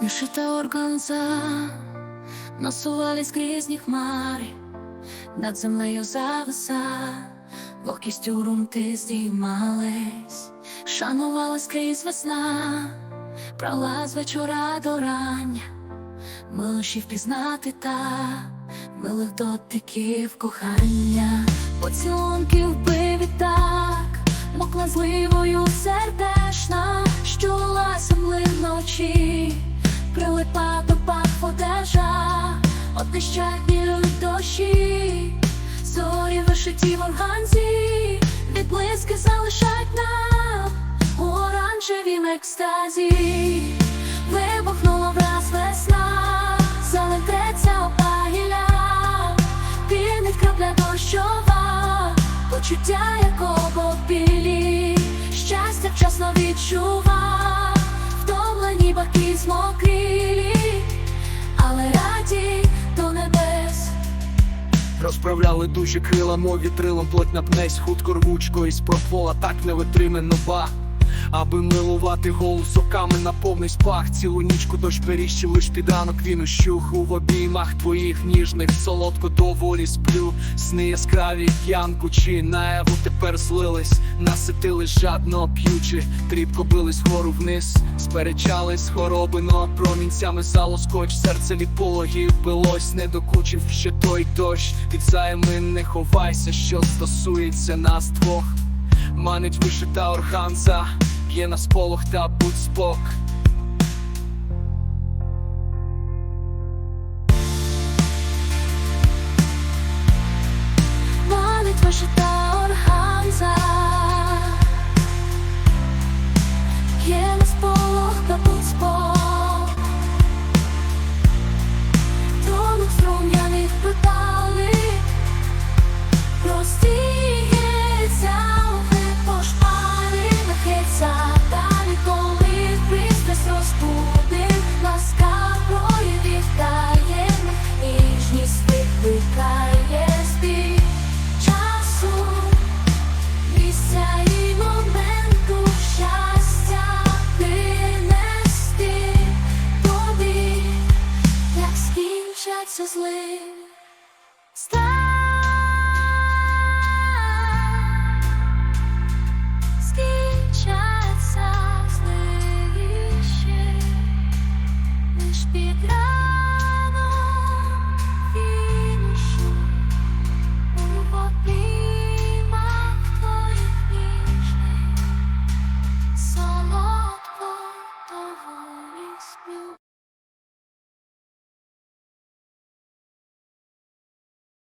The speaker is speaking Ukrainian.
Вишита органза, насувались грізні хмари, над землею зависа, вогкістю рунти здіймались, шанувалась крізь весна, брала з вечора до рання, милощів впізнати та милих дотиків кохання, поцілунків биві так, мокла зливою сердешна, що лася одежа, от нещадні дощі, зорі вишиті в органзі, відблиски залишать нам у оранжевім екстазі, вибухнула враз весна, залететься опагіля, пінить крапля дощова, почуття як обопілі, щастя вчасно відчував, Розправляли душі крила, мов вітрилом плоть напнесь, хутко рвучко із профола, так не витриме нова. Аби милувати голос соками на повний спах, цілу нічку дощ періщив, лиш під ранок він ущух. У обіймах твоїх ніжних, солодко доволі сплю, сни яскраві, п'янку чи наяву тепер злились, наситились жадно п'ючи, тріпко бились вгору вниз, сперечались хоробино, промінцями зало скотч, серце від пологів билось, не докучив ще той дощ, від займи не ховайся, що стосується нас двох. Манить вишита орханца, є на сполох та будь спок. принести тобі, як скінчаться зли.